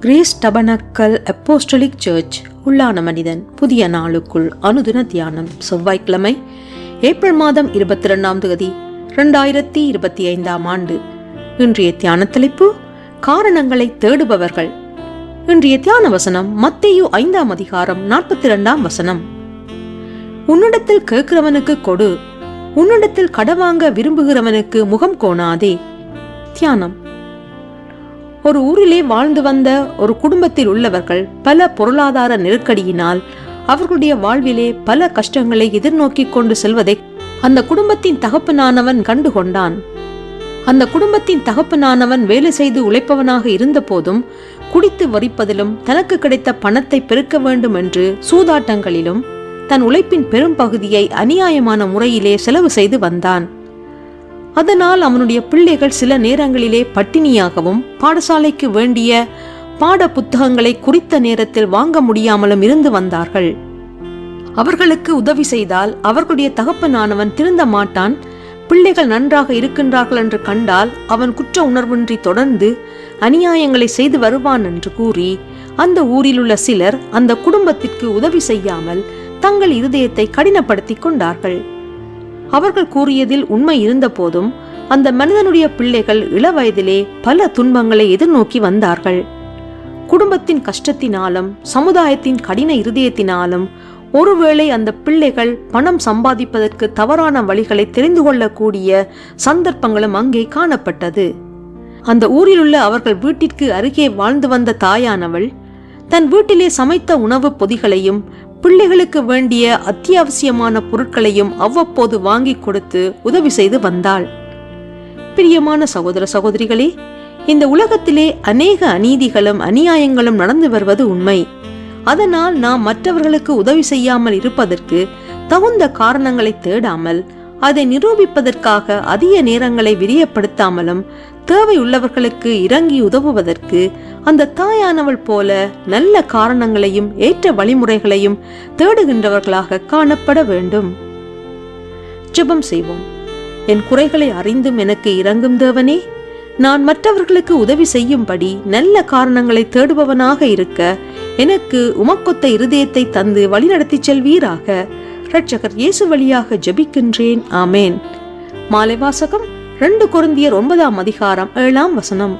Grace tabernacle apostolic search உள்ளான மனிதன் புதிய நாளுக்குள் அனுதின தியானம் செவ்வாய்க்கிழமை ஏப்ரல் மாதம் இருபத்தி ரெண்டாம் தேதி ரெண்டாயிரத்தி இருபத்தி ஐந்தாம் ஆண்டு. இன்றைய தியான தலைப்பு காரணங்களை தேடுபவர்கள். இன்றைய தியான வசனம் மத்தேயு ஐந்தாம் அதிகாரம் நாற்பத்தி இரண்டாம் வசனம். உன்னிடத்தில் கேட்கிறவனுக்கு கொடு உன்னிடத்தில் கடவாங்க விரும்புகிறவனுக்கு முகம் கோணாதே. தியானம். ஒரு ஊரிலே வாழ்ந்து வந்த ஒரு குடும்பத்தில் உள்ளவர்கள் பல பொருளாதார நெருக்கடியினால் அவர்களுடைய வாழ்விலே பல கஷ்டங்களை எதிர்நோக்கி கொண்டு செல்வதை அந்த குடும்பத்தின் தகப்பனானவன் கண்டு கொண்டான். அந்த குடும்பத்தின் தகப்பனானவன் வேலை செய்து உழைப்பவனாக இருந்த போதும் குடித்து வரிப்பதிலும் தனக்கு கிடைத்த பணத்தை பெருக்க வேண்டும் என்று சூதாட்டங்களிலும் தன் உழைப்பின் பெரும் பகுதியை அநியாயமான முறையிலே செலவு செய்து வந்தான். அதனால் அவனுடைய பிள்ளைகள் சில நேரங்களிலே பட்டினியாகவும் பாடசாலைக்கு வேண்டிய பாட புத்தகங்களை குறித்த நேரத்தில் வாங்க முடியாமலும் இருந்து வந்தார்கள். அவர்களுக்கு உதவி செய்தால் அவர்களுடைய தகப்பனானவன் திருந்த மாட்டான் பிள்ளைகள் நன்றாக இருக்கின்றார்கள் என்று கண்டால் அவன் குற்ற உணர்வின்றி தொடர்ந்து அநியாயங்களை செய்து வருவான் என்று கூறி அந்த ஊரில் உள்ள சிலர் அந்த குடும்பத்திற்கு உதவி செய்யாமல் தங்கள் இருதயத்தை கடினப்படுத்திக் கொண்டார்கள். அவர்கள் கூறியதில் உண்மை இருந்த போதும் அந்த மனிதனுடைய பிள்ளைகள் இளவயதிலே பல துன்பங்களை எதிர்நோக்கி வந்தார்கள். குடும்பத்தின் கஷ்டத்தினாலும் சமுதாயத்தின் கடின இருதயத்தினாலும் ஒருவேளை அந்த பிள்ளைகள் பணம் சம்பாதிப்பதற்கு தவறான வழிகளை தெரிந்து கொள்ளக்கூடிய சந்தர்ப்பங்களும் அங்கே காணப்பட்டது. அந்த ஊரில் உள்ள அவர்கள் வீட்டிற்கு அருகே வாழ்ந்து வந்த தாயானவள் தன் வீட்டிலே சமைத்த உணவுப் பொதிகளையும் பிள்ளைகளுக்கு வேண்டிய அத்தியாவசியமான பொருட்களையும் அவ்வப்போது வாங்கி கொடுத்து உதவி செய்து வந்தாள். பிரியமான சகோதர சகோதரிகளே இந்த உலகத்திலே அநேக அநீதிகளும் அநியாயங்களும் நடந்து வருவது உண்மை. அதனால் நாம் மற்றவர்களுக்கு உதவி செய்யாமல் இருப்பதற்கு தகுந்த காரணங்களை தேடாமல் அதை நிரூபிப்பதற்காக அதிக நேரங்களை விரியப்படுத்தாமலும் தேவை உள்ளவர்களுக்கு இறங்கி உதவுவதற்கு அந்த தாயானவள் போல நல்ல காரணங்களையும் ஏற்ற வழிமுறைகளையும் தேடுகின்றவர்களாக காணப்பட வேண்டும். ஜெபம் செய்வோம். என் குறைகளை அறிந்தும் எனக்கு இறங்கும் தேவனே நான் மற்றவர்களுக்கு உதவி செய்யும்படி நல்ல காரணங்களை தேடுபவனாக இருக்க எனக்கு உமக்கொத்த இருதயத்தை தந்து வழிநடத்தி செல்வீராக. ரட்சகர் இயேசு வழியாக ஜெபிக்கின்றேன். ஆமேன். மாலை வாசகம் ரெண்டு குருந்தியர் ஒன்பதாம் அதிகாரம் ஏழாம் வசனம்.